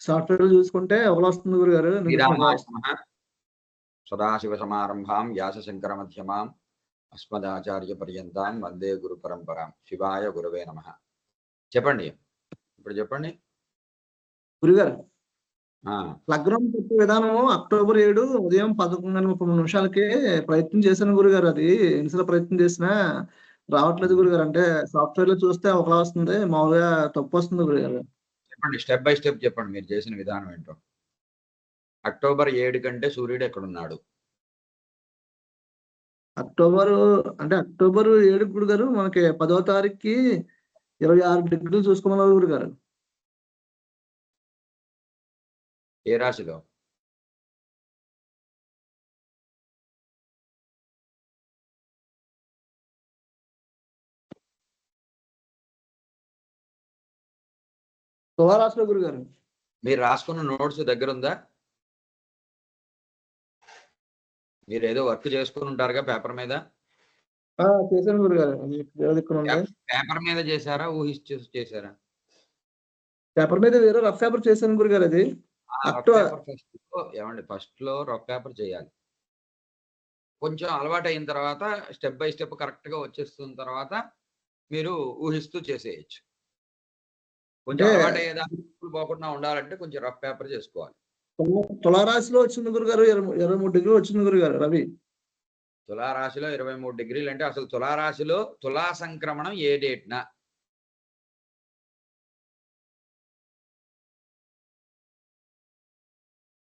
Software చూసుకుంటే ఒకలా వస్తుంది గురుగారు? సదాశివ సమారంభాం వ్యాస శంకర మధ్యమాం అస్మదాచార్య పర్యంతాం వందే గురు పరంపరాం శివాయ గురవే నమ. చెప్పండి. ఇప్పుడు చెప్పండి. గురుగారు లగ్నం పెట్టే విధానం అక్టోబర్ ఏడు ఉదయం పదకొండు ముప్పై మూడు నిమిషాలకి ప్రయత్నం చేశాను గురుగారు. అది ఎన్నిసార్లు ప్రయత్నం చేసినా రావట్లేదు గురుగారు. అంటే సాఫ్ట్వేర్లో చూస్తే ఒకలా వస్తుంది. మామూలుగా తప్పు వస్తుంది గురుగారు. చెప్పండి స్టెప్ బై స్టెప్ చెప్పండి మీరు చేసిన విధానం ఏంటో. అక్టోబర్ ఏడు కంటే సూర్యుడు ఎక్కడున్నాడు? అక్టోబర్ అంటే అక్టోబర్ ఏడు గురుగారు మనకి పదో తారీఖుకి ఇరవై ఆరు డిగ్రీలు చూసుకోమన్నారు గురుగారు ఏ రాశిలో? తులారాశిలో గురుగారు? మీరు రాసుకున్న నోట్స్ దగ్గర ఉందా మీరు ఏదో వర్క్ చేసుకుని ఉంటారుగా పేపర్ మీద? చేశాను గురుగారు. పేపర్ మీద చేశారా? ఊహించి చేశారా? పేపర్ మీద వేరే రఫ్ పేపర్ చేశాను గురుగారు అది. ఏమండి ఫస్ట్లో రఫ్ పేపర్ చేయాలి. కొంచెం అలవాటు అయిన తర్వాత స్టెప్ బై స్టెప్ కరెక్ట్గా వచ్చేస్తున్న తర్వాత మీరు ఊహిస్తూ చేసేయచ్చు. కొంచెం అలవాటు పోకుండా ఉండాలంటే కొంచెం రఫ్ పేపర్ చేసుకోవాలి. తులా- తులారాశిలో వచ్చింది గురుగారు ఇరవై ఇరవై మూడు డిగ్రీలు వచ్చింది గురుగారు రవి? తులారాశిలో ఇరవై మూడు డిగ్రీలు అంటే అసలు తులారాశిలో తులా సంక్రమణం ఏ డేట్న?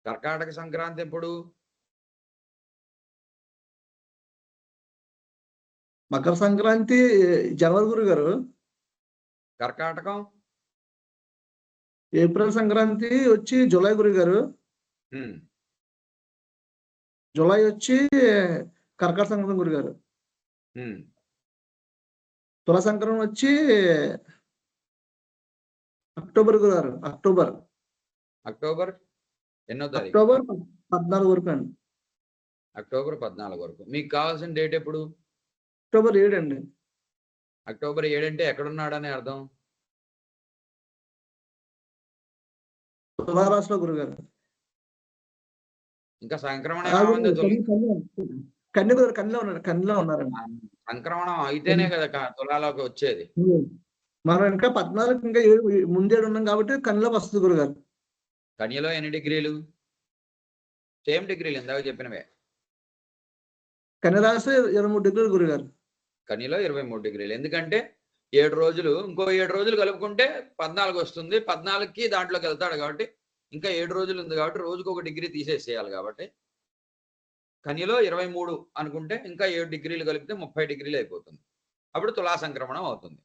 కర్కాటక సంక్రాంతి ఎప్పుడు? మకర సంక్రాంతి జనవరి గురుగారు? కర్కాటకం? ఏప్రిల్ సంక్రాంతి వచ్చి జూలై గురుగారు ఉమ్, జూలై వచ్చి కర్కాటక సంక్రాంతి గురుగారు ఉమ్. తుల సంక్రమణ వచ్చి అక్టోబర్ గురుగారు అక్టోబర్. అక్టోబర్? ఎన్నో తారీఖు? అక్టోబర్ పద్- పద్నాలుగు వరకు అండి. అక్టోబర్ పద్నాలుగు వరకు. మీకు కావాల్సిన డేట్ ఎప్పుడు? అక్టోబర్ ఏడు అండి. అక్టోబర్ ఏడు అంటే ఎక్కడున్నాడని అర్థం? తులారాశిలో గురుగారు. ఇంకా సంక్రమణ కన్య గురుగారు కన్యలో ఉన్నారు కన్యలో ఉన్నారండి. సంక్రమణం అయితేనే కదా తులాలోకి వచ్చేది. మనం ఇంకా పద్నాలుగు ఇంకా ముందేడు ఉన్నాం కాబట్టి కన్యలోకి వస్తుంది గురుగారు. కన్యలో ఎన్ని డిగ్రీలు? సేమ్ డిగ్రీలు ఇందాక చెప్పినవే. కన్య రాశి ఇరవై మూడు డిగ్రీలు గురుగారు. కన్యలో ఇరవై మూడు డిగ్రీలు. ఎందుకంటే ఏడు రోజులు ఇంకో ఏడు రోజులు కలుపుకుంటే పద్నాలుగు వస్తుంది. పద్నాలుగుకి దాంట్లోకి వెళ్తాడు కాబట్టి ఇంకా ఏడు రోజులు ఉంది కాబట్టి రోజుకు ఒక డిగ్రీ తీసేసేయాలి కాబట్టి. కన్యలో ఇరవై మూడు అనుకుంటే ఇంకా ఏడు డిగ్రీలు కలిపితే ముప్పై డిగ్రీలు అయిపోతుంది. అప్పుడు తులా సంక్రమణం అవుతుంది.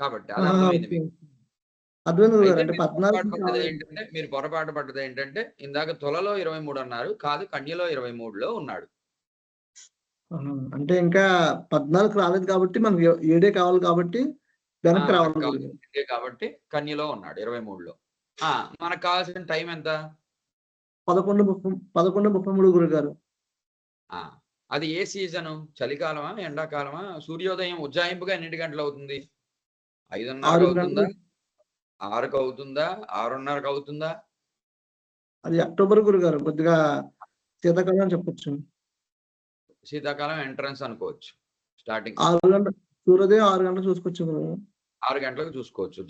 కాబట్టి ఏంటంటే మీరు పొరపాటు పడ్డది ఏంటంటే ఇందాక తులలో ఇరవై మూడు అన్నారు కాదు కన్యలో ఇరవై మూడులో ఉన్నాడు. అంటే ఇంకా పద్నాలుగు రాలేదు కాబట్టి మనకి ఏడే కావాలి కాబట్టి వెనక్కి రావాలి కాబట్టి కన్యలో ఉన్నాడు ఇరవై మూడులో. మనకు కావాల్సిన టైం ఎంత? పదకొండు ముప్పై పదకొండు ముప్పై మూడు గురుగారు. ఆ అది ఏ సీజను? చలికాలమా ఎండాకాలమా? సూర్యోదయం ఉజ్జాయింపుగా ఎన్నింటి గంటలు అవుతుంది? ఐదున్నరకు ఆరు అవుతుందా. ఆరుకు అవుతుందా? ఆరున్నరకు అవుతుందా? అది అక్టోబర్ గురుగారు కొద్దిగా శీతాకాలం చెప్పొచ్చు. శీతాకాలం ఎంట్రన్స్ అనుకోవచ్చు. స్టార్టింగ్ ఆరు గంటల సూర్యోదయం ఆరు గంటలు చూసుకోవచ్చు ఆరు గంటలకు చూసుకోవచ్చు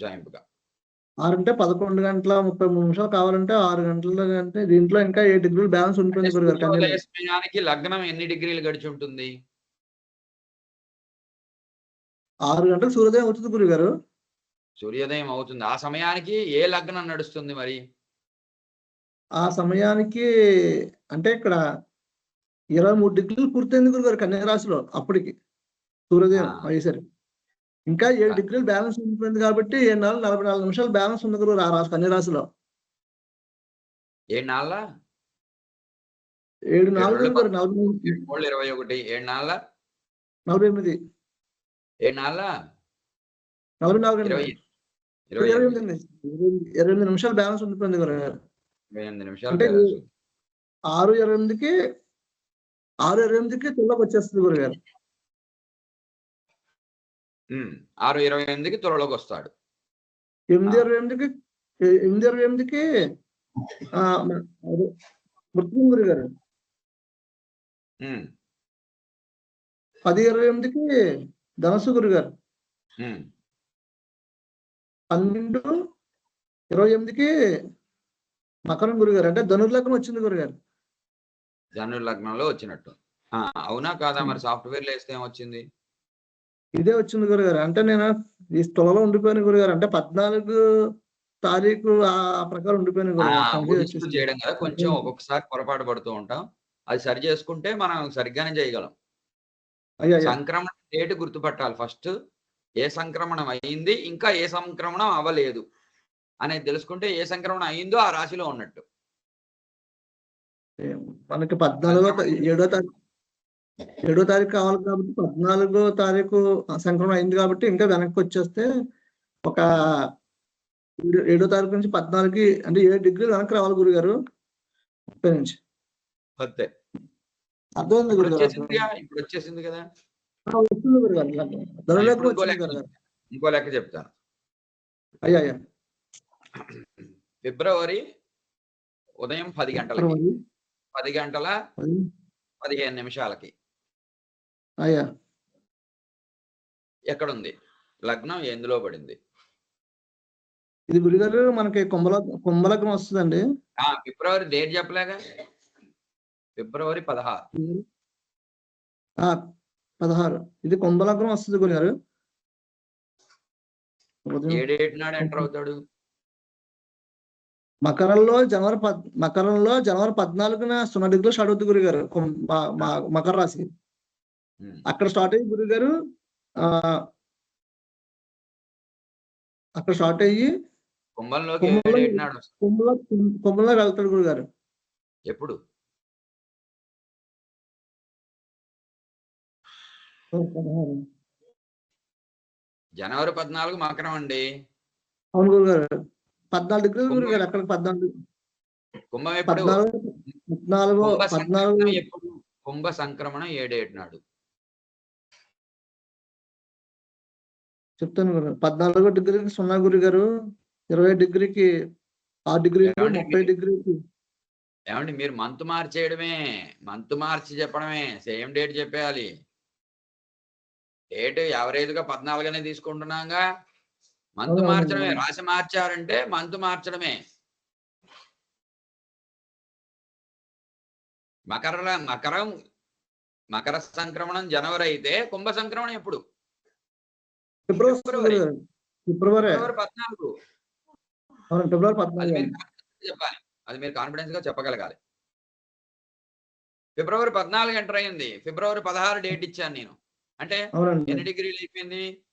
ఆరు అంటే పదకొండు గంటల ముప్పై మూడు నిమిషాలు కావాలంటే ఆరు గంటల అంటే దీంట్లో ఇంకా ఏ డిగ్రీలు బ్యాలెన్స్ ఉంటుంది సమయానికి లగ్నం ఎన్ని డిగ్రీలు గడిచి ఉంటుంది ఆరు గంటలకు సూర్యోదయం అవుతుంది గురుగారు. సూర్యోదయం అవుతుంది. ఆ సమయానికి ఏ లగ్నం నడుస్తుంది మరి? ఆ సమయానికి అంటే ఇక్కడ ఇరవై మూడు డిగ్రీలు పూర్తయింది గురుగారు కన్యా రాశిలో అప్పటికి. సూర్యోదయం ఆ. అయ్యేసరికి. ఇంకా ఏడు. డిగ్రీలు బ్యాలెన్స్ ఉంటుంది కాబట్టి ఏడు నాలుగు నలభై నాలుగు నిమిషాలు బ్యాలెన్స్ ఉంది గురుగారు ఆ రాశి కన్యా రాశిలో ఏడు నాళ్ళ? ఏడు నాలుగు నలభై ఇరవై ఒకటి. ఏడు నాళ్ళ? నలభై ఎనిమిది. ఏడు నాళ్ళ? నలభై నాలుగు. ఇరవై ఎనిమిది. ఇరవై నిమిషాలు బ్యాలెన్స్ ఉంటుంది గురుగారు. ఇరవై ఎనిమిది నిమిషాలు అంటే balance ఉంది. ఆరు ఇరవై ఎనిమిదికి ఆరు ఇరవై ఎనిమిదికి తుల్లోకి వచ్చేస్తుంది గురుగారు. ఆరు ఇరవై ఎనిమిదికి త్వరలోకి వస్తాడు. ఎనిమిది. ఇరవై ఎనిమిదికి ఎనిమిది ఇరవై ఎనిమిదికి మృత్యుం గురు గారు ఉమ్, పది ఇరవై ఎనిమిదికి ధనసు గురు గారు ఉమ్. పన్నెండు ఇరవై ఎనిమిదికి మకరం గురు గారు అంటే ధనుర్లగ్నం వచ్చింది గురుగారు. ధను లగ్నంలో వచ్చినట్టు. అవునా కాదా మరి సాఫ్ట్వేర్ వేస్తే ఏమొచ్చింది? ఇదే వచ్చింది గురుగారు. అంటే నేను ఈ స్థలంలో ఉండిపోయిన గురుగారు. అంటే పద్నాలుగు తారీఖు ఆ ప్రకారం ఉండిపోయిన. చేయడం కదా. కొంచెం ఒక్కొక్కసారి పొరపాటు పడుతూ ఉంటాం. అది సరి చేసుకుంటే మనం సరిగ్గానే చేయగలం. సంక్రమణ డేట్ గుర్తుపట్టాలి ఫస్ట్. ఏ సంక్రమణం అయ్యింది ఇంకా ఏ సంక్రమణం అవ్వలేదు. అనేది తెలుసుకుంటే ఏ సంక్రమణం అయ్యిందో ఆ రాశిలో ఉన్నట్టు. మనకి పద్నాలుగో ఏడో తారీఖు ఏడో తారీఖు కావాలి కాబట్టి పద్నాలుగో తారీఖు సంక్రమణ అయింది కాబట్టి ఇంకా వెనక్కి వచ్చేస్తే ఒక ఏడు- తారీఖు నుంచి పద్నాలుగుకి అంటే ఏడు డిగ్రీలు వెనక్కి రావాలి గురుగారు. ముప్పై నుంచి. అంతే. అర్థమైంది గురుగారు? ఇప్పుడు వచ్చేసింది కదా. వస్తుంది గురుగారు ఇంకో లెక్క చెప్తాను. అయ్యా అయ్యా. ఫిబ్రవరి ఉదయం పది గంటలకి. పది గంటల పది. పదిహేను నిమిషాలకి. అయ్యా. ఎక్కడుంది? లగ్నం ఎందులో పడింది? ఇది గురుగారు మనకి కుంభల కుంభలగ్నం వస్తుందండి. ఆ ఫిబ్రవరి డేట్ చెప్పలేగా? ఫిబ్రవరి పదహారు. ఆ పదహారు. ఇది కుంభలగ్నం వస్తుంది గురుగారు. ఏ డేట్ నాడు ఎంటర్ అవుతాడు? మకరంలో జనవరి పద్ మకరంలో జనవరి పద్నాలుగున సున్నా డిగ్రీలో స్టార్ట్ అవుతుంది గురుగారు మకర రాశి. అక్కడ స్టార్ట్ అయ్యి గురుగారు ఆ అక్కడ స్టార్ట్ అయ్యి కుంభంలో- వెళ్తాడు గురుగారు. ఎప్పుడు. జనవరి పద్నాలుగు మకరం అండి. అవును గురుగారు. పద్నాలుగు డిగ్రీలు కుంభం గురుగారు అక్కడ పద్నాలుగు. కుంభం ఎప్పుడు? పద్నాలుగు పద్నాలుగు కుంభ పద్నాలుగు. సంక్రమణం ఎప్పుడు? కుంభ సంక్రమణం ఏ డేట్ నాడు చెప్తాను గురు. పద్నాలుగో డిగ్రీకి సున్నా గురుగారు ఇరవై డిగ్రీకి ఆరు డిగ్రీకి ఏమండి ముప్పై మీరు- డిగ్రీకి ఏమండి మీరు మంత్ మార్చేయడమే మంత్ మార్చి చెప్పడమే సేమ్ డేట్ చెప్పేయాలి. డేట్ యావరేజ్గా పద్నాలుగునే తీసుకుంటున్నాగా. మంత్ మార్చడమే. రాశి మార్చారంటే మంత్ మార్చడమే. మకర మకరం మకర సంక్రమణం జనవరి అయితే కుంభ సంక్రమణం ఎప్పుడు? ఫిబ్రవరి ఫిబ్రవరి. పద్నాలుగు. చెప్పాలి. అది మీరు కాన్ఫిడెన్స్గా చెప్పగలగాలి. ఫిబ్రవరి పద్నాలుగు ఎంటర్ అయింది ఫిబ్రవరి పదహారు డేట్ ఇచ్చాను నేను. అంటే ఎన్ని డిగ్రీలు అయిపోయింది?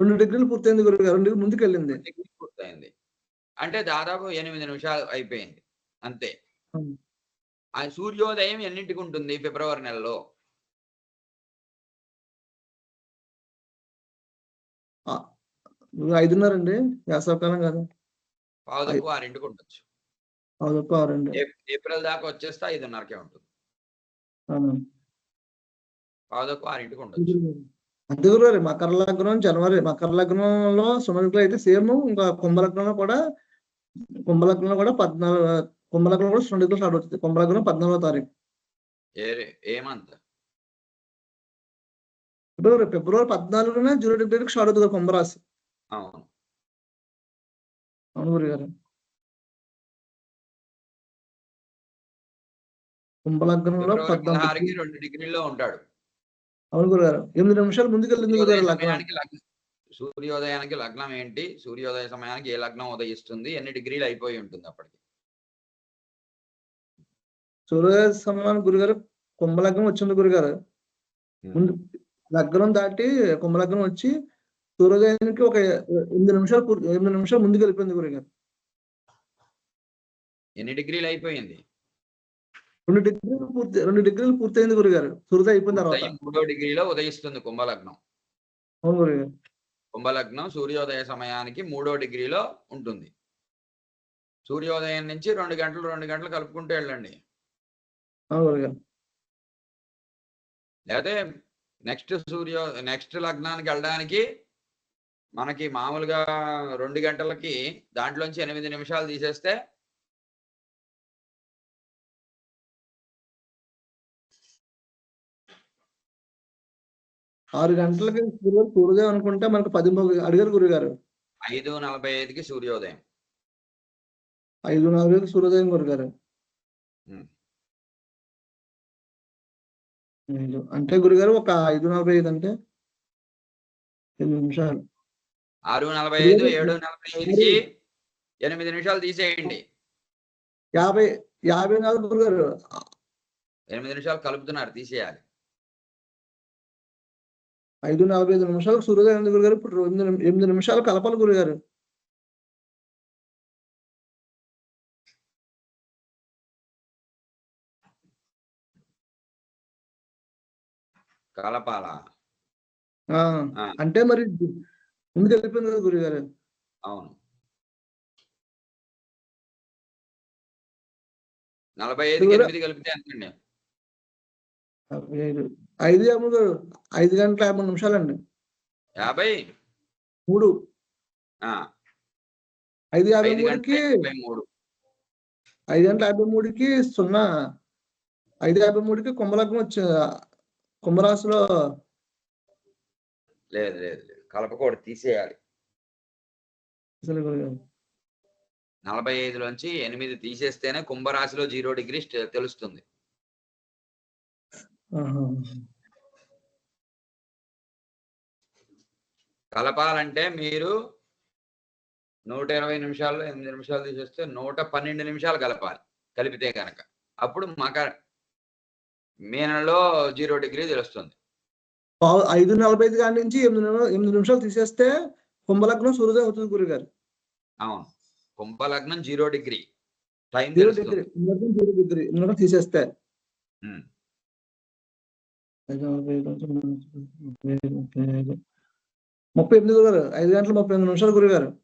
రెండు డిగ్రీలు పూర్తయింది గురుగారు రెండు ముందుకు వెళ్ళింది డిగ్రీ పూర్తయింది. అంటే దాదాపు ఎనిమిది నిమిషాలు అయిపోయింది. అంతే. ఆ సూర్యోదయం ఎన్నింటికి ఉంటుంది ఫిబ్రవరి నెలలో? ఐదున్నర అండి. వేసవకాలం కాదు. పావు తక్కువ ఆరింటికి ఉండొచ్చు. అవుదప్ప ఆరండి. ఏప్- ఏప్రిల్ దాకా వచ్చేస్తే ఐదున్నరకే ఉంటుంది. అవును. పావు తక్కువ ఆరింటికి ఉండొచ్చు. అంతే గురుగారు మకర లగ్నం జనవరి మకర లగ్నంలో సుమలగ్నం అయితే సేమ్ ఇంకా కుంభలగ్నంలో కూడా కుంభలగ్నంలో కూడా పద్నాలుగు కుంభలగ్నం కూడా సుమలగ్నం స్టార్ట్ అవుతుంది. కుంభలగ్నం పద్నాలుగో తారీఖు. ఏమంత ఫిబ్రవరి ఫిబ్రవరి పద్నాలుగున జూలై డిగ్రీకి స్టార్ట్ అవుతుంది కుంభరాశి. అవును. అవును గురుగారు కుంభలగ్నంలో పద్నాలుగు. రెండు డిగ్రీల్లో ఉంటాడు. అవును గురుగారు. ఎనిమిది నిమిషాలు ముందుకు వెళ్ళింది సూర్యోదయ గురుగారు లగ్నం. సూర్యోదయానికి లగ్నం ఏంటి? సూర్యోదయ సమయానికి ఏ లగ్నం ఉదయిస్తుంది? ఎన్ని డిగ్రీలు అయిపోయి ఉంటుంది అప్పటికి? సూర్యోదయ సమయానికి గురుగారు కుంభలగ్నం వచ్చింది గురుగారు. ముందు లగ్నం దాటి కుంభలగ్నం వచ్చి సూర్యోదయానికి ఒక ఎనిమిది నిమిషాలు ఎనిమిది నిమిషాలు ముందుకు వెళ్ళిపోయింది గురుగారు. ఎన్ని డిగ్రీలు అయిపోయింది? రెండు డిగ్రీలు పూర్తి రెండు డిగ్రీలు పూర్తయింది గురుగారు. సూర్యోదయం అయిపోయిన తర్వాత. మూడో డిగ్రీలో ఉదయిస్తుంది కుంభలగ్నం. అవును గురుగారు. కుంభలగ్నం సూర్యోదయ సమయానికి మూడో డిగ్రీలో ఉంటుంది. సూర్యోదయం నుంచి రెండు గంటలు రెండు గంటలు కలుపుకుంటూ వెళ్ళండి. అవును గురుగారు. లేకపోతే నెక్స్ట్ సూర్యో నెక్స్ట్ లగ్నానికి వెళ్ళడానికి మనకి మామూలుగా రెండు గంటలకి దాంట్లోంచి ఎనిమిది నిమిషాలు తీసేస్తే ఆరు గంటలకి సూర్యుడు సూర్యోదయం అనుకుంటే మనకు పది అడిగారు గురుగారు. ఐదు నలభై ఐదుకి సూర్యోదయం. ఐదు నలభైకి సూర్యోదయం గురుగారు. అంటే గురుగారు ఒక ఐదు నలభై ఐదు అంటే ఎనిమిది నిమిషాలు. ఆరు నలభై ఐదు. ఏడు నలభై ఐదుకి ఎనిమిది నిమిషాలు తీసేయండి. యాభై యాభై నాలుగు గురుగారు. ఎనిమిది నిమిషాలు కలుపుతున్నారు తీసేయాలి. ఐదు నలభై ఐదు నిమిషాలకు సూర్యోదయం ఉంది గురుగారు ఇప్పుడు ఎనిమిది నిమి- ఎనిమిది నిమిషాలు కలపాలి గురుగారు కలపాల. అంటే మరి ముందు కలిపింది కదా గురుగారు అవును. నలభై కూడా- ఎనిమిది కలిపితే ఎంతండి? ఐదు గారు ఐదు గంటల యాభై నిమిషాలండి. యాభై? మూడు. ఆ, ఐదు యాభై మూడుకి ఐదు గంటల యాభై మూడుకి సున్నా. ఐదు యాభై మూడుకి కుంభలగ్నం వచ్చి కుంభరాశిలో లేదు లేదు లేదు. కలపకూడదు తీసేయాలి. నలభై ఐదులోంచి ఎనిమిది తీసేస్తేనే కుంభరాశిలో జీరో డిగ్రీ తెలుస్తుంది. కలపాలంటే మీరు నూట ఇరవై నిమిషాల్లో ఎనిమిది నిమిషాలు తీసేస్తే నూట పన్నెండు నిమిషాలు కలపాలి. కలిపితే కనుక అప్పుడు మకర మీనంలో జీరో డిగ్రీ తెలుస్తుంది. ఐదు నలభై ఐదు కాడి నుంచి ఎనిమిది నిమి- ఎనిమిది నిమిషాలు తీసేస్తే కుంభలగ్నం సూర్యోదయం అవుతుంది గురుగారు అవును. కుంభలగ్నం zero degree. Time zero degree zero degree తీసేస్తే ఉమ్. ఐదు నలభై ఐదు నుంచి ముప్పై ఎనిమిది గురుగారు ఐదు గంటల ముప్పై ఎనిమిది నిమిషాలు గురుగారు.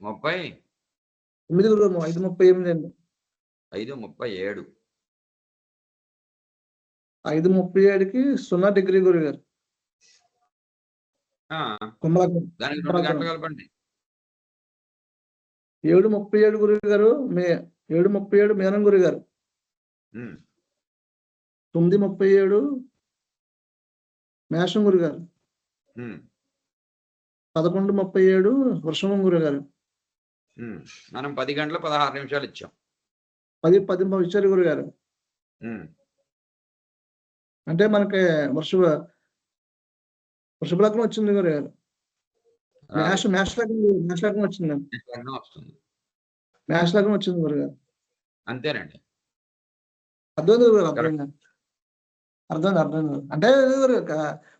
ముప్పై? ఎనిమిది గురుగారు ఐదు ముప్పై ఎనిమిది అండి. ఐదు ముప్పై ఏడు. ఐదు ముప్పై ఏడుకి సున్నా డిగ్రీ గురుగారు. ఏడు ముప్పై ఏడు గురువు గారు మే ఏడు ముప్పై ఏడు మేనం గురువు గారు. తొమ్మిది ముప్పై ఏడు మేషం గురువు గారు. పదకొండు ముప్పై ఏడు వృషభం గురువు గారు. మనం పది గంటల పదహారు నిమిషాలు ఇచ్చాం. పది పది ఇచ్చారు గారు. ఉమ్. అంటే మనకి వృషభ వృషభ లగ్నం వచ్చింది గురువు గారు. మేష మేష లగ్నం మేష లగ్నం వచ్చింది. వస్తుంది. మేష లగ్నం వచ్చింది గురువు గారు అంతేనండి గురువు గారు అర్థమైంది? అర్థమైంది అంటే గారు,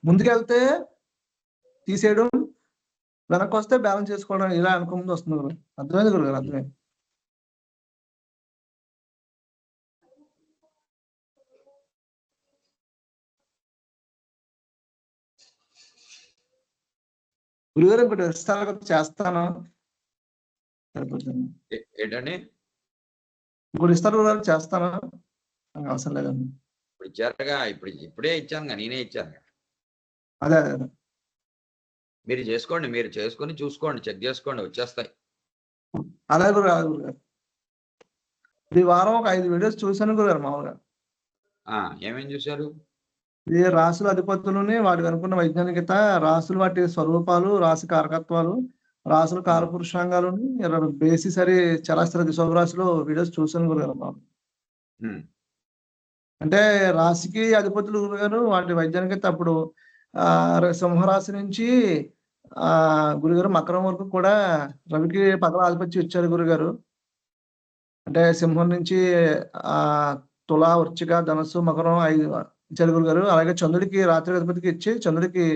ముందుకెళ్తే తీసేయడం వెనక్కి వస్తే బ్యాలెన్స్ చేసుకోవడం ఇలా అనుకుంటూ వస్తుంది గురువు అర్థమైంది గురువు గారు అర్థమైంది. గురుగారు ఇంకోటి ఇస్తారు చేస్తాను. సరిపోతుంది. ఏంటండి? ఇంకోటి ఇస్తారు నాకు అవసరం లేదండి. ఇప్పుడు ఇచ్చారుగా ఇప్పుడు ఇప్పుడే ఇచ్చాను నేనే ఇచ్చాను అదే అదే. మీరు చేసుకోండి మీరు చేసుకొని చూసుకోండి చెక్ చేసుకోండి వచ్చేస్తాయి. అలాగే గురుగారు అలాగే గురుగారు ఈ వారం ఒక ఐదు వీడియోస్ చూశాను గురుగారు మామూలుగా. ఆ ఏమేం చూశారు? ఈ రాసుల అధిపతులని వాటికి అనుకున్న వైజ్ఞానికత రాసులు వాటి స్వరూపాలు రాశి కారకత్వాలు రాసుల కారపురుషాంగాలను బేసి సరి చరాస్థిర దిశోభరాశిలో వీడియోస్ చూశాను గురుగారు. ఉమ్. అంటే రాశికి అధిపతులు గురుగారు వాటి వైజ్ఞానికత అప్పుడు ఆ సింహరాశి నుంచి ఆ గురుగారు మకరం వరకు కూడా రవికి పదవ ఆధిపత్యం ఇచ్చారు గురుగారు అంటే సింహం నుంచి ఆ తుల వృచ్చిక ధనస్సు మకరం ఐదు ఇచ్చారు గురుగారు అలాగే చంద్రుడికి రాత్రి అధిపతికి ఇచ్చి చంద్రుడికి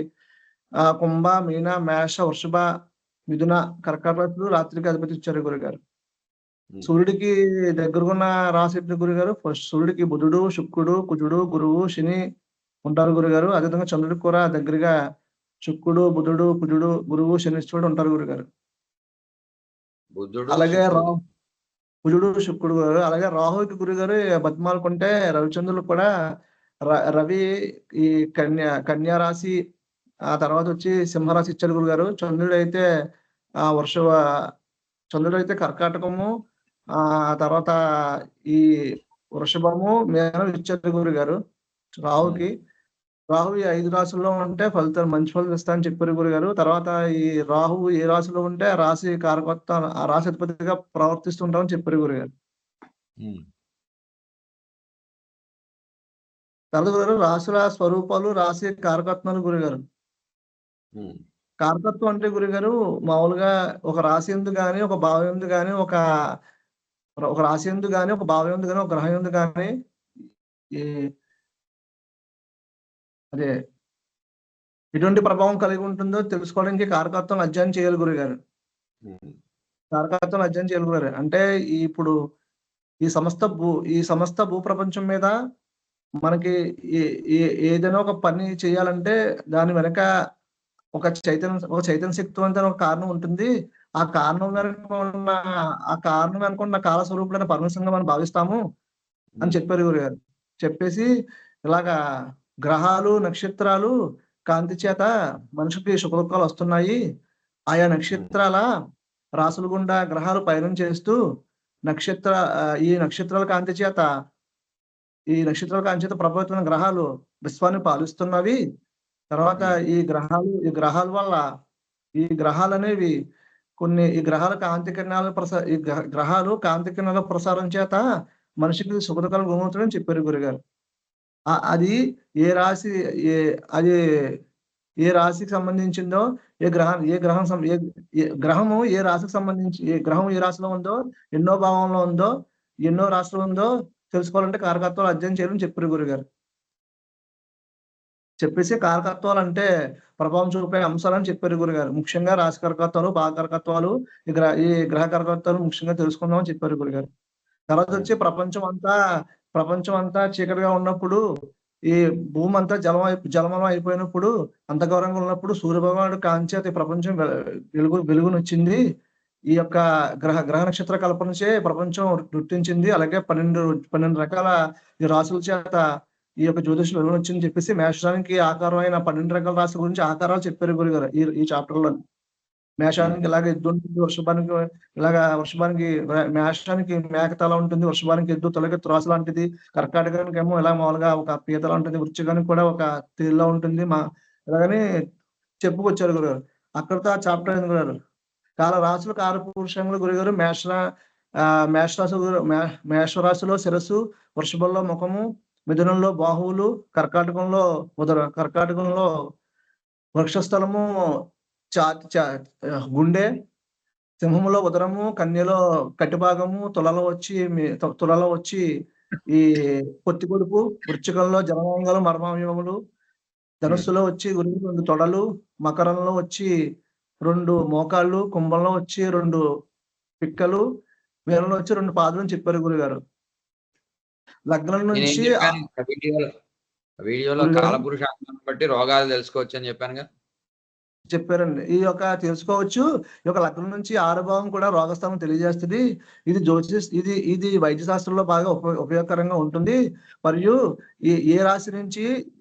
ఆ కుంభ మీన మేష వృషభ మిథున కర్కాటక రాశులు రాత్రికి అధిపతి ఇచ్చారు గురుగారు. సూర్యుడికి దగ్గరకున్న రాశి ఏంటి గురుగారు ఫస్ట్ సూర్యుడికి బుధుడు శుక్రుడు కుజుడు గురువు శని ఉంటారు గురుగారు అదేవిధంగా చంద్రుడికి కూడా దగ్గరగా శుక్రుడు బుధుడు కుజుడు గురువు శనిశ్వరుడు ఉంటారు గురుగారు అలాగే కుజుడు శుక్రుడు గారు. అలాగే రాహుకి గురుగారు బతిమాలకుంటే రవిచంద్రులు కూడా రవి ఈ కన్యా కన్యా రాశి ఆ తర్వాత వచ్చి సింహరాశి ఇచ్చారు గురుగారు చంద్రుడు అయితే ఆ వర్ష చంద్రుడు అయితే కర్కాటకము ఆ తర్వాత ఈ వృషభము మేనం ఇచ్చారు గురుగారు రాహుకి రాహు ఈ ఐదు రాశుల్లో ఉంటే ఫలితాలు మంచి ఫలితాలు ఇస్తా అని చెప్పారు గురుగారు తర్వాత ఈ రాహు ఏ రాశిలో ఉంటే రాశి కారకత్త ఆ రాశి అధిపతిగా ప్రవర్తిస్తుంటామని చెప్పారు గురుగారు. తర్వాత గురుగారు రాశుల స్వరూపాలు రాశి కారకత్వాలు గురుగారు. కారకత్వం అంటే గురుగారు మామూలుగా ఒక రాశి ఎందు గాని ఒక భావం ఎందు గాని ఒక ఒక రాశి ఎందు గాని ఒక భావం ఎందు గాని ఒక గ్రహం ఎందు గాని ఈ అదే ఎటువంటి ప్రభావం కలిగి ఉంటుందో తెలుసుకోవడానికి కారకత్వం అధ్యయనం చేయాలి గురుగారు. కారకత్వం అధ్యయనం చేయాలి గురుగారు. అంటే ఇప్పుడు ఈ సమస్త భూ ఈ సమస్త భూ ప్రపంచం మీద మనకి ఏదైనా ఒక పని చేయాలంటే దాని వెనక ఒక చైతన్య ఒక చైతన్య శక్తివంతమైన ఒక కారణం ఉంటుంది. ఆ కారణం వెనక ఉన్న ఆ కారణం వెనక ఉన్న కాల స్వరూపులైన పరమశంగా మనం భావిస్తాము అని చెప్పారు గురుగారు చెప్పేసి ఇలాగా గ్రహాలు నక్షత్రాలు కాంతి చేత మనిషికి సుఖదుఖాలు వస్తున్నాయి. ఆయా నక్షత్రాల రాసుల గుండా గ్రహాలు పయనం చేస్తూ నక్షత్ర ఈ నక్షత్రాల కాంతి చేత ఈ నక్షత్రాల కాంతి చేత ప్రభావితమైన గ్రహాలు విశ్వాన్ని పాలిస్తున్నవి. తర్వాత ఈ గ్రహాలు ఈ గ్రహాల వల్ల ఈ గ్రహాలు అనేవి కొన్ని ఈ గ్రహాల కాంతి కిరణాలు ప్రసా ఈ గ్రహాలు కాంతి కిరణాల ప్రసారం చేత మనిషికి సుఖదుఖాలు గుమవుతుందని చెప్పారు గురుగారు. అది ఏ రాశి ఏ అది ఏ రాశికి సంబంధించిందో ఏ గ్రహం ఏ గ్రహం ఏ ఏ గ్రహము ఏ రాశికి సంబంధించి ఏ గ్రహం ఏ రాశిలో ఉందో ఎన్నో భావంలో ఉందో ఎన్నో రాశిలో ఉందో తెలుసుకోవాలంటే కారకత్వాలు అధ్యయనం చేయాలని చెప్పారు గురుగారు. చెప్పేసి కారకత్వాలు అంటే ప్రభావం చూపే అంశాలని చెప్పారు గురుగారు. ముఖ్యంగా రాశి కారకత్వాలు భాగకరకత్వాలు ఈ గ్రహ ఈ గ్రహ కారకత్వాలు ముఖ్యంగా తెలుసుకుందామని చెప్పారు గురుగారు. తర్వాత వచ్చి ప్రపంచం అంతా ప్రపంచం అంతా చీకటిగా ఉన్నప్పుడు ఈ భూమి అంతా జలం జలమయం అయిపోయినప్పుడు అంత గౌరవంగా ఉన్నప్పుడు సూర్యభగవానుడు కాంచేత ఈ ప్రపంచం వెలుగు వెలుగునొచ్చింది. ఈ యొక్క గ్రహ గ్రహ నక్షత్ర కల్పనచే ప్రపంచం గుర్తించింది అలాగే పన్నెండు పన్నెండు రకాల ఈ రాసుల చేత ఈ యొక్క జ్యోతిషం వెలుగునొచ్చింది చెప్పేసి మేషానికి అయిన పన్నెండు రకాల రాశి గురించి ఆకారాలు చెప్పారు గురుగారు ఈ ఈ చాప్టర్లో మేషానికి ఇలాగ ఎద్దు ఉంటుంది వృషభానికి ఇలాగ వృషభానికి మేషానికి మేకతల ఉంటుంది వృషభానికి ఎద్దు తొలగి త్రాసు లాంటిది. కర్కాటకానికి ఏమో ఇలా మామూలుగా ఒక పీతల ఉంటుంది వృచ్చికానికి కూడా ఒక తేలిలా ఉంటుంది. మా ఇలాగని చెప్పుకొచ్చారు గురుగారు. అక్కడితో ఆ చాప్టర్ అయింది గురుగారు? కాల రాశులు కాల పురుషంలో గురుగారు. మేష ఆ మేషరాశి గురు- మే- మేషరాశిలో శిరస్సు వృషభంలో ముఖము మిథునంలో బాహువులు కర్కాటకంలో ఉదర కర్కాటకంలో వృక్షస్థలము చా గుండె సింహములో ఉదరము కన్యలో కటిభాగము తులలో వచ్చి తులలో వచ్చి ఈ పొత్తి పొడుపు వృచ్చికంలో జలమంగలు మర్మావ్యములు ధనుస్సులో వచ్చి గురికి రెండు తొడలు మకరంలో వచ్చి రెండు మోకాళ్ళు కుంభంలో వచ్చి రెండు పిక్కలు మీనంలో వచ్చి రెండు పాదులు చెప్పారు గురుగారు. లగ్నం నుంచి చెప్పాను? వీడియోలో వీడియోలో? కాలపురుషాన్ని బట్టి రోగాలు తెలుసుకోవచ్చు అని చెప్పానుగా చెప్పారండి. ఈ యొక్క తెలుసుకోవచ్చు. ఈ యొక్క లగ్నం నుంచి ఆరుభావం కూడా రోగస్థానం తెలియజేస్తుంది. ఇది జ్యోతిష్ ఇది ఇది వైద్య శాస్త్రంలో బాగా ఉప ఉపయోగకరంగా ఉంటుంది. మరియు ఈ ఏ రాశి నుంచి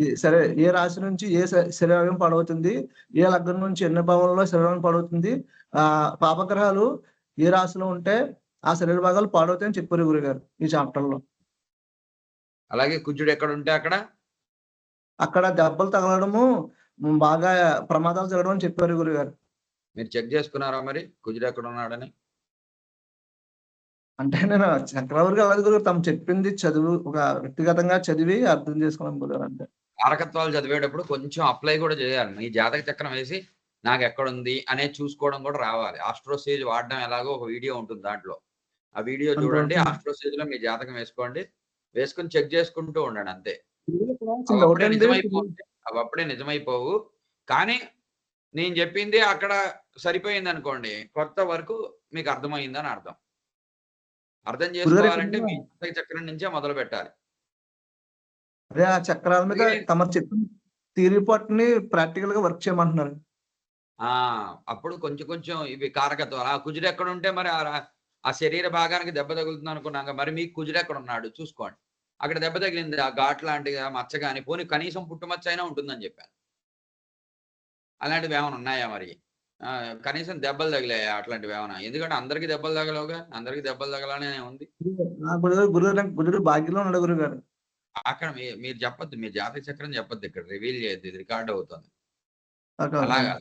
ఏ- సరే ఏ రాశి నుంచి ఏ శరీరం పడవుతుంది? ఏ లగ్నం నుంచి ఎన్ని భావంలో శరీరం పడవుతుంది? ఆ పాపగ్రహాలు ఏ రాశిలో ఉంటే ఆ శరీర భాగాలు పాడవుతాయని చెప్పారు గురుగారు ఈ చాప్టర్లో. అలాగే కుజుడు ఎక్కడ ఉంటే అక్కడ? అక్కడ దెబ్బలు తగలడము బాగా ప్రమాదాలు జరగడం అని చెప్పారు గురుగారు. మీరు చెక్ చేసుకున్నారా మరి కుజుడు ఎక్కడ ఉన్నాడని అంటే నేను చక్రవర్తి వెళ్ళదు గురు తను చెప్పింది చదువు ఒక వ్యక్తిగతంగా చదివి అర్థం చేసుకోవడం గురు అంటే కారకత్వాలు చదివేటప్పుడు కొంచెం అప్లై కూడా చేయాలి. మీ జాతక చక్రం వేసి నాకు ఎక్కడ ఉంది అనేది చూసుకోవడం కూడా రావాలి. ఆస్ట్రోసేజ్ వాడడం ఎలాగో ఒక వీడియో ఉంటుంది దాంట్లో. ఆ వీడియో. చూడండి ఆస్ట్రోసేజ్లో మీ జాతకం వేసుకోండి. వేసుకుని చెక్ చేసుకుంటూ ఉండండి అంతే. అవి నిజమైపోవు అవి అప్పుడే నిజమైపోవు. కానీ నేను చెప్పింది అక్కడ సరిపోయింది అనుకోండి కొత్త వరకు మీకు అర్థమైందని అర్థం. అర్థం చేసుకోవాలంటే మీ జాతక చక్రం నుంచే మొదలు పెట్టాలి. అదే ఆ చక్రాల మీద తమరు చెప్పిన థియరీ పార్ట్ని ప్రాక్టికల్గా వర్క్ చేయమంటున్నారు. ఆ అప్పుడు కొంచెం కొంచెం ఇవి కారకత్వాలు. ఆ కుజుడు ఎక్కడ ఉంటే మరి ఆ శరీర భాగానికి దెబ్బ తగులుతుంది అనుకున్నాక మరి మీకు కుజుడు ఎక్కడ ఉన్నాడు చూసుకోండి. అక్కడ దెబ్బ తగిలింది ఆ ఘాట్ లాంటి మచ్చ కానీ పోనీ కనీసం పుట్టుమచ్చ అయినా ఉంటుందని చెప్పాను అలాంటివి ఏమైనా ఉన్నాయా మరి? కనీసం దెబ్బలు తగిలాయా అట్లాంటివి ఏమైనా? ఎందుకంటే అందరికి దెబ్బలు తగలవుగా అందరికి దెబ్బలు తగలనే ఉంది. గురుగారు ఉన్నాడు గురుగారు. అక్కడ మీరు చెప్పొద్దు మీ జాతక చక్రం చెప్పొద్దు ఇక్కడ రివీల్ చేయొద్దు ఇది రికార్డ్ అవుతుంది. అలాగా.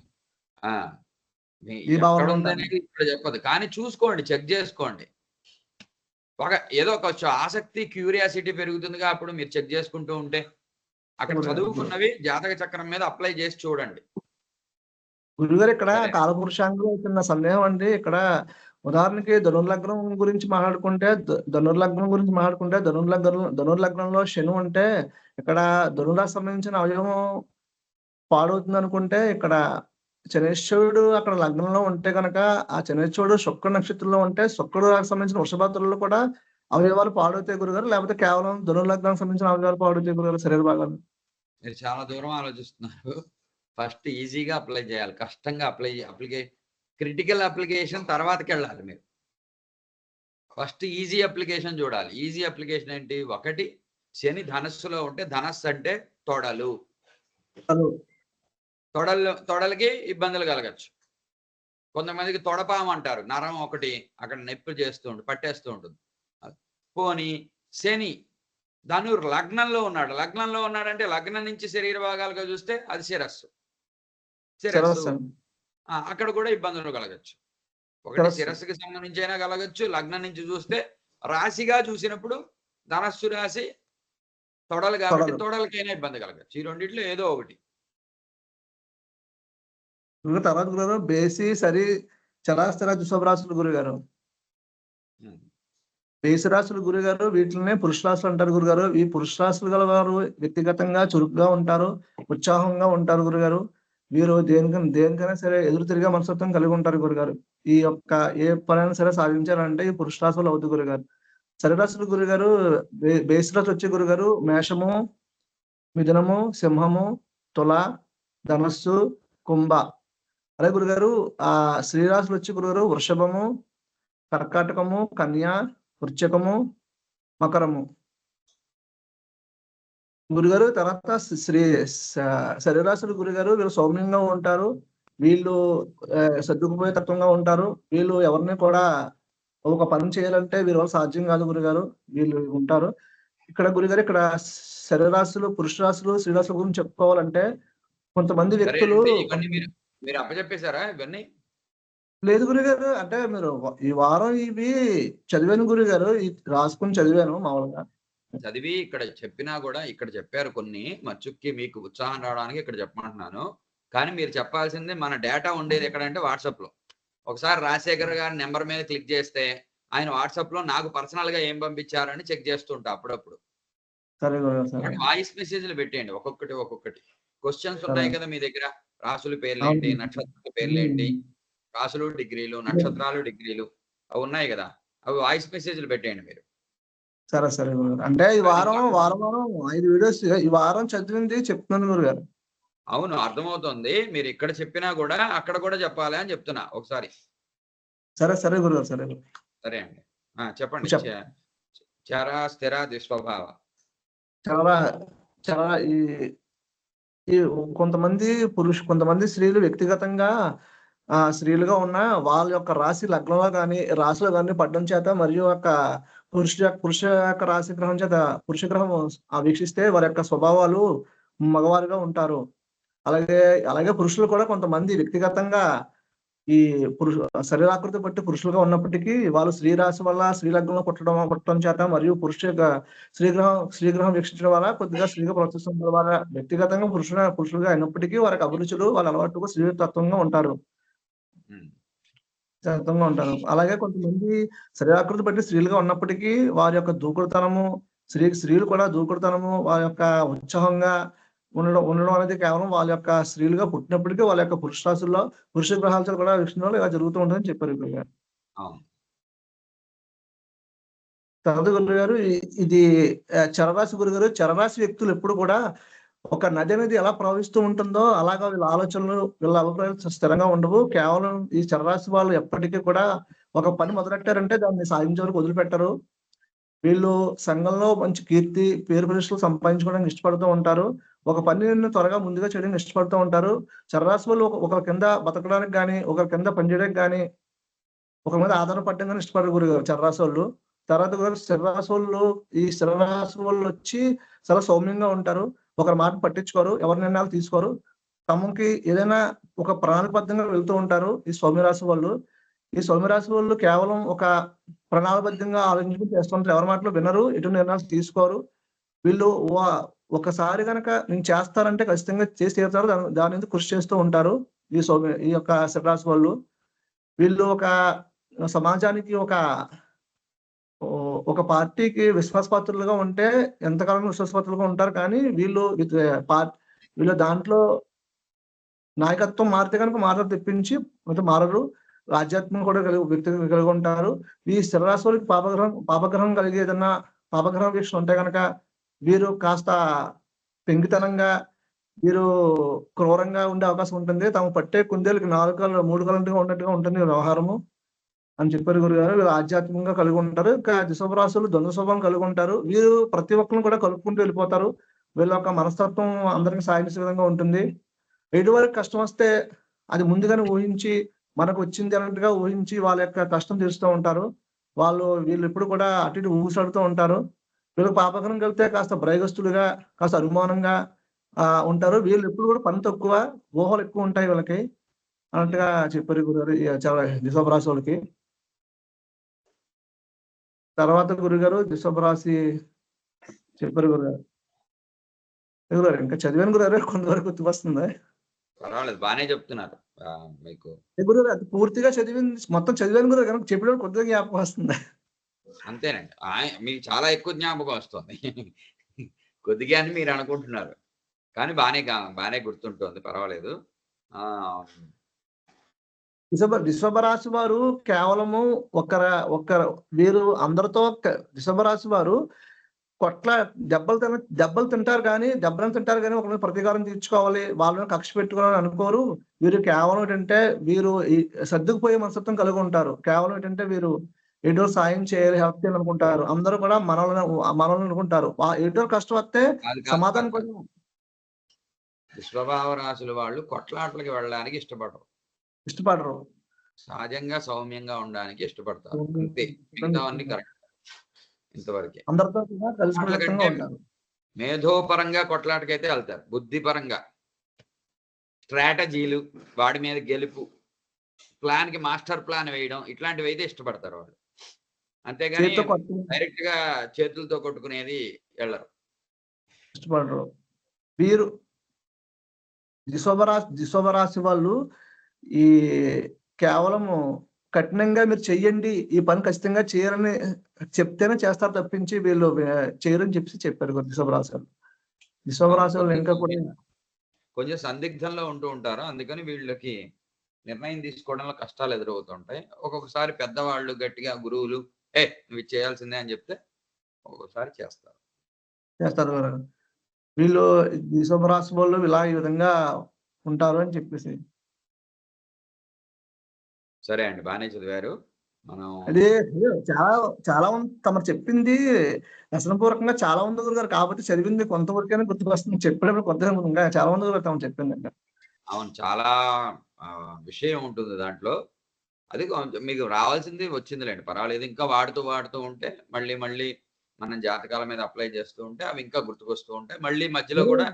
ఉందనేది ఇక్కడ చెప్పదు కానీ చూసుకోండి చెక్ చేసుకోండి. ఒక ఏదో ఒక ఆసక్తి క్యూరియాసిటీ పెరుగుతుందిగా అప్పుడు మీరు చెక్ చేసుకుంటూ ఉంటే. అక్కడ. చదువుకున్నవి జాతక చక్రం మీద అప్లై చేసి చూడండి. గురుగారు ఇక్కడ. కాలపురుషాంగంలో చిన్న సందేహం అండి. ఇక్కడ ఉదాహరణకి ధనుర్లగ్నం గురించి మాట్లాడుకుంటే ధనుర్లగ్నం గురించి మాట్లాడుకుంటే ధనుర్లగ్నం ధనుర్లగ్నంలో శను అంటే ఇక్కడ ధనురాకు సంబంధించిన అవయవం పాడవుతుంది అనుకుంటే ఇక్కడ శనేశ్వరుడు అక్కడ లగ్నంలో ఉంటే కనుక ఆ శనేశ్వరుడు శుక్ర నక్షత్రంలో ఉంటే శుక్రుడు సంబంధించిన వృషభాతులలో కూడా అవయవాలు పాడవుతాయి గురుగారు. లేకపోతే కేవలం ధనుర్లగ్నానికి సంబంధించిన అవయవాలు పాడవుతాయి గురుగారు శరీర భాగాలు. మీరు చాలా దూరం ఆలోచిస్తున్నారు. ఫస్ట్ ఈజీగా అప్లై చేయాలి. కష్టంగా అప్లై అప్లికే క్రిటికల్ అప్లికేషన్ తర్వాతకి వెళ్ళాలి మీరు. ఫస్ట్ ఈజీ అప్లికేషన్ చూడాలి. ఈజీ అప్లికేషన్ ఏంటి? ఒకటి శని ధనస్సులో ఉంటే ధనస్సు అంటే తొడలు. తొడలు తొడలకి ఇబ్బందులు కలగచ్చు. కొంతమందికి తొడపాము అంటారు. నరం ఒకటి అక్కడ నొప్పి చేస్తూ ఉంటుంది పట్టేస్తూ ఉంటుంది. పోని శని ధనుర్ లగ్నంలో ఉన్నాడు. లగ్నంలో ఉన్నాడంటే లగ్నం నుంచి శరీర భాగాలుగా చూస్తే అది శిరస్సు. శిరస్సు. అక్కడ కూడా ఇబ్బందులు కలగచ్చు. ఒకటి శిరస్సు. శిరస్సుకి సంబంధించి అయినా కలగచ్చు. లగ్నం నుంచి చూస్తే రాశిగా చూసినప్పుడు ధనస్సు రాశి తొడలు కాబట్టి తొడలు. తొడలకైనా ఇబ్బంది కలగచ్చు. ఈ రెండిట్లో ఏదో ఒకటి. గురుగారు తర్వాత గురుగారు బేసి సరి చరాస్థిర దుశభరాశులు గురుగారు. బేసి రాశులు గురుగారు వీటినే పురుష రాశులు అంటారు గురుగారు. ఈ పురుష రాశులు గల వారు వ్యక్తిగతంగా చురుకుగా ఉంటారు ఉత్సాహంగా ఉంటారు గురుగారు. వీరు దేనికైనా దేనికైనా సరే ఎదురు తిరిగే మనస్తత్వం కలిగి ఉంటారు గురుగారు. ఈ యొక్క ఏ పనైనా సరే సాధించాలంటే ఈ పురుష రాశులు అవుతుంది గురుగారు. సరి రాశులు గురుగారు బేసి రాశి వచ్చే గురుగారు మేషము మిథునము సింహము తుల ధనస్సు కుంభ. అలాగే గురుగారు ఆ శ్రీరాశులు వచ్చి గురుగారు వృషభము కర్కాటకము కన్య వృశ్చికము మకరము. గురుగారు తర్వాత శ్రీ శరీరాశులు గురుగారు వీళ్ళు సౌమ్యంగా ఉంటారు. వీళ్ళు సర్దుకుపోయే తత్వంగా ఉంటారు. వీళ్ళు ఎవరిని కూడా ఒక పని చేయాలంటే వీళ్ళ వల్ల సాధ్యం కాదు గురుగారు. వీళ్ళు ఉంటారు. ఇక్కడ గురుగారు ఇక్కడ శరీరాశులు పురుష రాశులు శ్రీరాశుల గురించి చెప్పుకోవాలంటే కొంతమంది వ్యక్తులు మీరు అప్పచెప్పేశారా ఇవన్నీ? లేదు గురుగారు అంటే మీరు ఈ వారం ఇవి చదివాను గురుగారు రాసుకుని చదివాను మామూలుగా. చదివి ఇక్కడ చెప్పినా కూడా ఇక్కడ చెప్పారు కొన్ని మచ్చుక్కి మీకు ఉత్సాహం రావడానికి ఇక్కడ చెప్పమంటున్నాను. కానీ మీరు చెప్పాల్సింది మన డేటా ఉండేది ఎక్కడంటే వాట్సాప్లో ఒకసారి రాజశేఖర్ గారి నెంబర్ మీద క్లిక్ చేస్తే ఆయన వాట్సాప్లో నాకు పర్సనల్గా ఏం పంపించారని చెక్ చేస్తుంటా అప్పుడప్పుడు. వాయిస్ మెసేజ్లు పెట్టేయండి ఒక్కొక్కటి ఒక్కొక్కటి. క్వశ్చన్స్ సరే. కదా మీ దగ్గర? రాసుల పేర్లు ఏంటి. నక్షత్రాల పేర్లు ఏంటి? రాసులు డిగ్రీలు నక్షత్రాలు డిగ్రీలు అవి ఉన్నాయి కదా? అవి వాయిస్ మెసేజ్లు పెట్టేయండి మీరు. సరే సరే అంటే ఈ వారం వారం వారం ఐదు వీడియోస్ ఈ వారం చదివింది చెప్తున్నాను గురుగారు. అవును అర్థమవుతుంది. మీరు ఇక్కడ చెప్పినా కూడా అక్కడ కూడా చెప్పాలి అని చెప్తున్నా ఒకసారి. సరే సరే గురుగారు సరే. సరే అండి. చెప్పండి. చర స్థిర దుస్వభావ చాలా చాలా ఈ కొంతమంది పురుష కొంతమంది స్త్రీలు వ్యక్తిగతంగా ఆ స్త్రీలుగా ఉన్న వాళ్ళ యొక్క రాశి లగ్నంలో కానీ రాశిలో కానీ పడ్డం చేత మరియు యొక్క పురుష పురుష యొక్క రాశి గ్రహం చేత పురుష గ్రహం వీక్షిస్తే వారి యొక్క స్వభావాలు మగవారుగా ఉంటారు. అలాగే అలాగే పురుషులు కూడా కొంతమంది వ్యక్తిగతంగా ఈ పురుష శరీరాకృతి బట్టి పురుషులుగా ఉన్నప్పటికీ వాళ్ళు స్త్రీ రాశి వల్ల స్త్రీ లగ్నంలో పుట్టడం పుట్టడం చేత మరియు పురుష యొక్క స్త్రీగ్రహం స్త్రీగ్రహం వీక్షించడం వల్ల కొద్దిగా స్త్రీగా ప్రవర్తిస్తుండడం వల్ల వ్యక్తిగతంగా పురుషుల పురుషులుగా అయినప్పటికీ వారికి అభిరుచులు వాళ్ళ అలవాటుగా స్త్రీ తత్వంగా ఉంటారు తత్వంగా ఉంటారు. అలాగే కొంతమంది శరీరాకృతి బట్టి స్త్రీలుగా ఉన్నప్పటికీ వారి యొక్క దూకుడుతనము స్త్రీ స్త్రీలు కూడా దూకుడుతనము వారి యొక్క ఉత్సాహంగా ఉండడం ఉండడం అనేది కేవలం వాళ్ళ యొక్క స్త్రీలుగా పుట్టినప్పటికీ వాళ్ళ యొక్క పురుష రాశుల్లో పురుష గ్రహాలతో కూడా వీక్షించడం ఇలా జరుగుతూ ఉంటుందని చెప్పారు గురువు గారు. తర్వాత గురువు గారు ఇది చరరాశి గురువు గారు చరరాశి వ్యక్తులు ఎప్పుడు కూడా ఒక నది అనేది ఎలా ప్రవహిస్తూ ఉంటుందో అలాగా వీళ్ళ ఆలోచనలు వీళ్ళ అభిప్రాయాలు స్థిరంగా ఉండవు. కేవలం ఈ చరరాశి వాళ్ళు ఎప్పటికీ కూడా ఒక పని మొదలెట్టారంటే దాన్ని సాధించే వరకు వదిలిపెట్టరు. వీళ్ళు సంఘంలో మంచి కీర్తి పేరు ప్రతిష్టలు సంపాదించుకోవడానికి ఇష్టపడుతూ ఉంటారు. ఒక పనిని త్వరగా ముందుగా చేయడానికి ఇష్టపడుతూ ఉంటారు. చర్రాశి వాళ్ళు ఒకరి కింద బతకడానికి కానీ ఒకరి కింద పనిచేయడానికి కానీ ఒకరి మీద ఆధారపడడం కానీ ఇష్టపడరు గురు చర్రాశి వాళ్ళు తర్వాత కూడా స్థిరరాశి వాళ్ళు ఈ స్థిరరాశి వాళ్ళు వచ్చి చాలా సౌమ్యంగా ఉంటారు. ఒకరి మాట పట్టించుకోరు ఎవరి నిర్ణయాలు తీసుకోరు. తమకి ఏదైనా ఒక ప్రణాళికబద్ధంగా వెళ్తూ ఉంటారు ఈ సౌమ్యరాశి వాళ్ళు. ఈ సౌమ్యరాశి వాళ్ళు కేవలం ఒక ప్రణాళికబద్ధంగా ఆలోచించుకుని చేస్తుంటారు. ఎవరి మాటలు వినరు ఎటు నిర్ణయాలు తీసుకోరు. వీళ్ళు ఒకసారి కనుక నేను చేస్తారంటే ఖచ్చితంగా చేసి తీరుతారు. దాని దాని మీద కృషి చేస్తూ ఉంటారు ఈ సో ఈ యొక్క స్థిరరాశి వాళ్ళు. వీళ్ళు ఒక సమాజానికి ఒక ఒక పార్టీకి విశ్వాసపాత్రులుగా ఉంటే ఎంతకాలం విశ్వాసపాత్రులుగా ఉంటారు. కానీ వీళ్ళు పార్టీ వీళ్ళు దాంట్లో నాయకత్వం మారితే కనుక మారదు తెప్పించి మారరు. రాజ్యాత్మ కూడా కలిగి వ్యక్తి కలిగి ఉంటారు. ఈ స్థిరరాశి పాపగ్రహం పాపగ్రహం కలిగేదన్నా పాపగ్రహం వీక్షలు ఉంటే కనుక వీరు కాస్త పెంగితనంగా వీరు క్రూరంగా ఉండే అవకాశం ఉంటుంది. తాము పట్టే కుందేలకు నాలుగు కాళ్ళు మూడు కాళ్ళంటిగా ఉన్నట్టుగా ఉంటుంది వ్యవహారము అని చెప్పారు గురుగారు. వీళ్ళు ఆధ్యాత్మికంగా కలిగి ఉంటారు. ఇంకా దిశభరాశులు ద్వంద్వ స్వభావం కలిగి ఉంటారు. వీరు ప్రతి ఒక్కరిని కూడా కలుపుకుంటూ వెళ్ళిపోతారు. వీళ్ళ యొక్క మనస్తత్వం అందరికి సాధించే విధంగా ఉంటుంది. ఎటువంటి కష్టం వస్తే అది ముందుగానే ఊహించి మనకు వచ్చింది అన్నట్టుగా ఊహించి వాళ్ళ యొక్క కష్టం తీరుస్తూ ఉంటారు. వాళ్ళు వీళ్ళు ఎప్పుడు కూడా అటు ఇటు ఊసాడుతూ ఉంటారు. వీళ్ళు పాపకరం కలిగితే కాస్త భయగస్తులుగా కాస్త అనుమానంగా ఉంటారు. వీళ్ళు ఎప్పుడు కూడా పని తక్కువ ఊహలు ఎక్కువ ఉంటాయి వీళ్ళకి అన్నట్టుగా చెప్పారు గురుగారు చాలా దిశభరాశి వాళ్ళకి. తర్వాత గురుగారు దిశభరాశి చెప్పారు గురుగారు. గురుగారు? ఇంకా చదివాను గురుగారు కొంతవరకు గుర్తుకొస్తుంది. పర్వాలేదు బాగానే చెప్తున్నారు. మీకు అది పూర్తిగా చదివింది మొత్తం చదివాను గురుగారు కనుక చెప్పినప్పుడు కొద్దిగా జ్ఞాపకం వస్తుంది. అంతేనండి. మీకు చాలా ఎక్కువ జ్ఞాపకం వస్తుంది. కొద్దిగా అని మీరు అనుకుంటున్నారు. కానీ బాగానే బాగానే గుర్తుంటుంది పర్వాలేదు. ఆ దిశభ దిశభరాశి వారు కేవలము ఒకర ఒకర వీరు అందరితో దిశభరాశి వారు కొట్ల దెబ్బలు తిన దెబ్బలు తింటారు కానీ దెబ్బలను తింటారు కానీ ఒకరి మీద ప్రతీకారం తీర్చుకోవాలి. వాళ్ళని కక్ష పెట్టుకోవాలని అనుకోరు. వీరు కేవలం ఏంటంటే వీరు సర్దుకుపోయే మనస్తత్వం కలిగి ఉంటారు. కేవలం ఏంటంటే వీరు ఎటో సాయం చేయాలి హెల్ప్ చేయాలి అనుకుంటారు. అందరూ కూడా మనల్ని మనల్ని అనుకుంటారు. ఎటో కష్టం వస్తే సమాధానం కోసం విశ్వభావ రాశుల వాళ్ళు కొట్లాటలకి వెళ్ళడానికి ఇష్టపడరు. ఇష్టపడరు. సహజంగా సౌమ్యంగా ఉండడానికి ఇష్టపడతారు. అంతే. మిగతావన్నీ కరెక్ట్. ఇంతవరకే. అందరితో మేధోపరంగా కొట్లాటకైతే వెళ్తారు. బుద్ధిపరంగా. స్ట్రాటజీలు వాడి మీద గెలుపు ప్లాన్కి మాస్టర్ ప్లాన్ వేయడం ఇట్లాంటివి అయితే ఇష్టపడతారు వాళ్ళు. అంతేగాని డైరెక్ట్గా చేతులతో కొట్టుకునేది వెళ్ళరు. ఇష్టపడరు. వీరు దిశోభరాశి దిశోభరాశి వాళ్ళు ఈ కేవలము కఠినంగా మీరు చెయ్యండి ఈ పని ఖచ్చితంగా చేయరని చెప్తేనే చేస్తారు తప్పించి వీళ్ళు చేయరని చెప్పి చెప్పారు దిశోభరాశి వాళ్ళు వాళ్ళు ఇంకా కూడా కొంచెం సందిగ్ధంలో ఉంటూ ఉంటారు. అందుకని వీళ్ళకి నిర్ణయం తీసుకోవడంలో కష్టాలు ఎదురవుతుంటాయి. ఒక్కొక్కసారి పెద్దవాళ్ళు గట్టిగా గురువులు ఏ నువ్వు చేయాల్సిందే అని చెప్తే ఒక్కొక్కసారి చేస్తారు. చేస్తారు. వీళ్ళు దిశోభరాశి వాళ్ళు ఇలా ఈ విధంగా ఉంటారు అని చెప్పేసి సరే అండి బాగానే చదివారు. మనం అదే చాలా చాలా ఉంది తమరు చెప్పింది వ్యసనపూర్వకంగా చాలా ఉంది గురుగారు. కాబట్టి చదివింది కొంతవరకైనా గుర్తుకొస్తుంది. చెప్పేటప్పుడు ఇంకా చాలా ఉంది గురుగారు తమరు చెప్పింది అవును చాలా విషయం ఉంటుంది దాంట్లో. అది కొంచెం మీకు రావాల్సింది వచ్చిందిలేండి. పర్వాలేదు ఇంకా వాడుతూ వాడుతూ ఉంటే మళ్ళీ మళ్ళీ మనం జాతకాల మీద అప్లై చేస్తూ ఉంటే అవి ఇంకా గుర్తుకొస్తూ ఉంటాయి మళ్ళీ మధ్యలో కూడా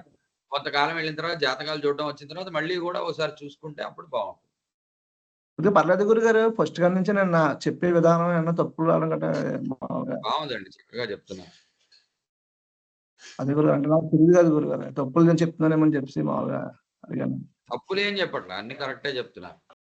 కొంతకాలం వెళ్ళిన తర్వాత జాతకాలు చూడడం వచ్చిన తర్వాత మళ్ళీ కూడా ఒకసారి చూసుకుంటే అప్పుడు బాగుంటుంది. కొద్దిగా పర్లేదు గురుగారు. ఫస్ట్ గారి నుంచి నేను చెప్పే విధానం ఏమన్నా తప్పులు మామూలుగా బాగుందండి. చక్కగా చెప్తున్నారు. అది గురు అంటే నాకు తెలియదు కాదు గురుగారు. తప్పులు నేను చెప్తున్నానేమని చెప్పి మామూలుగా అడిగాను. తప్పులేం చెప్పట్లే. అన్ని కరెక్టే చెప్తున్నారు.